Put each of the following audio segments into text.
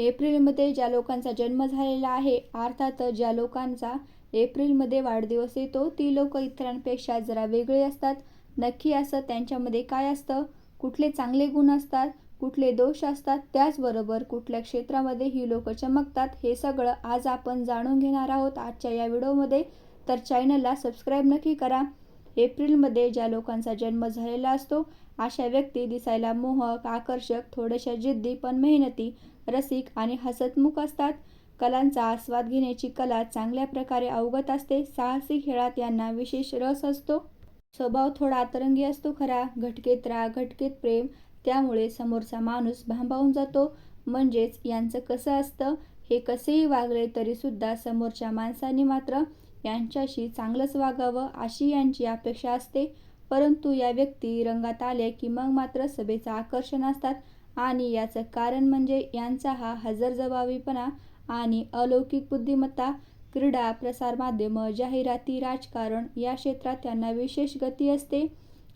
एप्रिलमध्ये ज्या लोकांचा जन्म झालेला आहे अर्थातच ज्या लोकांचा एप्रिलमध्ये वाढदिवस येतो ती लोक इतरांपेक्षा जरा वेगळी असतात. नक्की असं त्यांच्यामध्ये काय असतं? कुठले चांगले गुण असतात? कुठले दोष असतात? त्याचबरोबर कुठल्या क्षेत्रामध्ये ही लोक चमकतात? हे सगळं आज आपण जाणून घेणार आहोत आजच्या या व्हिडिओमध्ये. तर चॅनलला सबस्क्राईब नक्की करा. एप्रिलमध्ये ज्या लोकांचा जन्म झालेला असतो अशा व्यक्ती दिसायला मोहक आकर्षक थोड्याशा जिद्दी पण मेहनती रसिक आणि हसतमुख असतात. कलांचा आस्वाद घेण्याची कला चांगल्या प्रकारे अवगत असते. साहसी खेळात यांना विशेष रस असतो. स्वभाव थोडा अतरंगी असतो खरा. घटकेत राग घटकेत प्रेम त्यामुळे समोरचा माणूस भांबावून जातो. म्हणजेच यांचं कसं असतं? हे कसेही वागले तरीसुद्धा समोरच्या माणसाने मात्र यांच्याशी चांगलंच वागावं अशी यांची अपेक्षा असते. परंतु या व्यक्ती रंगात आल्या की मग मात्र सभेचं आकर्षण असतात. आणि याचं कारण म्हणजे यांचा हा हजरजबाबीपणा आणि अलौकिक बुद्धिमत्ता क्रीडा प्रसारमाध्यमं जाहिराती राजकारण या क्षेत्रात त्यांना विशेष गती असते.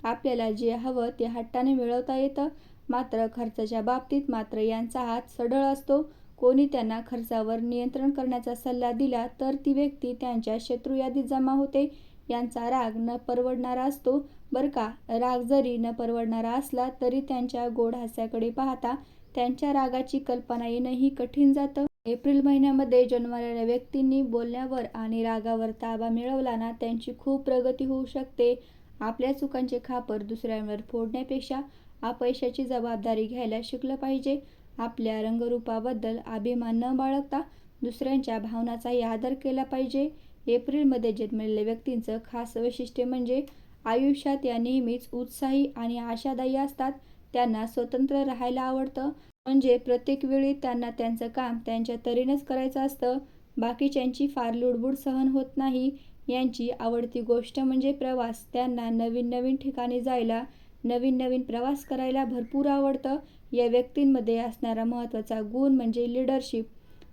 आपल्याला जे हवं ते हट्टाने मिळवता येतं. मात्र खर्चाच्या बाबतीत मात्र यांचा हात सढळ असतो. कोणी त्यांना खर्चावर नियंत्रण करण्याचा सल्ला दिला तर ती व्यक्ती त्यांच्या शत्रू यादीत जमा होते. यांचा राग न परवडणारा असतो. बरं का? राग जरी न परवडणारा असला तरी त्यांच्या गोड हास्याकडे पाहता त्यांच्या रागाची कल्पना येणंही कठीण जातं. एप्रिल महिन्यामध्ये जन्मलेल्या व्यक्तींनी बोलण्यावर आणि रागावर ताबा मिळवला ना त्यांची खूप प्रगती होऊ शकते. आपल्या चुकांचे खापर दुसऱ्यांवर फोडण्यापेक्षा अपयशाची जबाबदारी घ्यायला शिकलं पाहिजे. आपल्या रंगरूपाबद्दल अभिमान न बाळगता दुसऱ्यांच्या भावनाचाही आदर केला पाहिजे. एप्रिलमध्ये जन्मलेल्या व्यक्तींचं खास वैशिष्ट्य म्हणजे आयुष्यात या नेहमीच उत्साही आणि आशादायी असतात. त्यांना स्वतंत्र राहायला आवडतं. म्हणजे प्रत्येक वेळी त्यांना त्यांचं काम त्यांच्या तऱ्हेनंच करायचं असतं. बाकीच्यांची फार लुडबुड सहन होत नाही. यांची आवडती गोष्ट म्हणजे प्रवास. त्यांना नवीन नवीन ठिकाणी जायला नवीन नवीन प्रवास करायला भरपूर आवडतं. या व्यक्तींमध्ये असणारा महत्त्वाचा गुण म्हणजे लिडरशिप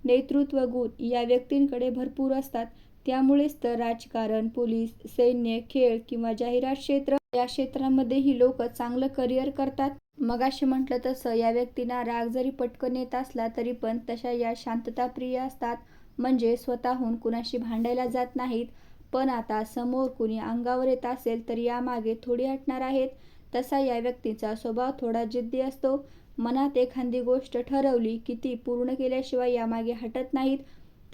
नेतृत्व गुण या व्यक्तींकडे भरपूर असतात. त्यामुळेच तर राजकारण पोलीस सैन्य खेळ किंवा जाहिरात क्षेत्र या क्षेत्रामध्येही लोक चांगलं करिअर करतात. मगाशी म्हटलं तसं या व्यक्तींना राग जरी पटकन येत असला तरी पण तशा या शांतताप्रिय असतात. म्हणजे स्वतःहून कुणाशी भांडायला जात नाहीत. पण आता समोर कुणी अंगावर येत असेल तर यामागे थोडी हटणार आहेत. तसा या व्यक्तीचा स्वभाव थोडा जिद्दी असतो. मनात एखादी गोष्ट ठरवली की ती पूर्ण केल्याशिवाय यामागे हटत नाहीत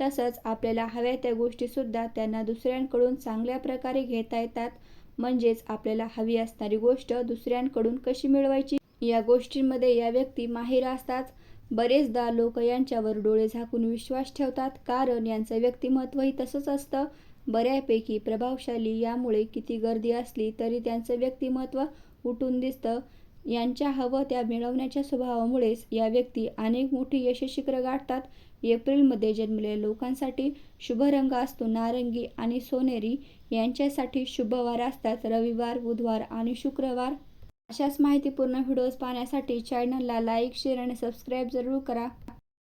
तसंच आपल्याला हव्या त्या गोष्टीसुद्धा त्यांना दुसऱ्यांकडून चांगल्या प्रकारे घेता येतात. म्हणजेच आपल्याला हवी असणारी गोष्ट दुसऱ्यांकडून कशी मिळवायची? या गोष्टींमध्ये या व्यक्ती माहीर असतात. बरेचदा लोक यांच्यावर डोळे झाकून विश्वास ठेवतात. कारण यांचं व्यक्तिमत्वही तसंच असतं. बऱ्यापैकी प्रभावशाली यामुळे किती गर्दी असली तरी त्यांचं व्यक्तिमत्व उठून दिसतं. यांच्या हवं त्या मिळवण्याच्या स्वभावामुळेच या व्यक्ती अनेक मोठी यशशिखरं गाठतात. एप्रिलमध्ये जन्मलेल्या लोकांसाठी शुभ रंग असतो. नारंगी आणि सोनेरी यांच्यासाठी शुभवार असतात. रविवार बुधवार आणि शुक्रवार. अशाच माहितीपूर्ण व्हिडिओज पाहण्यासाठी चॅनलला लाईक शेअर आणि सबस्क्राईब जरूर करा.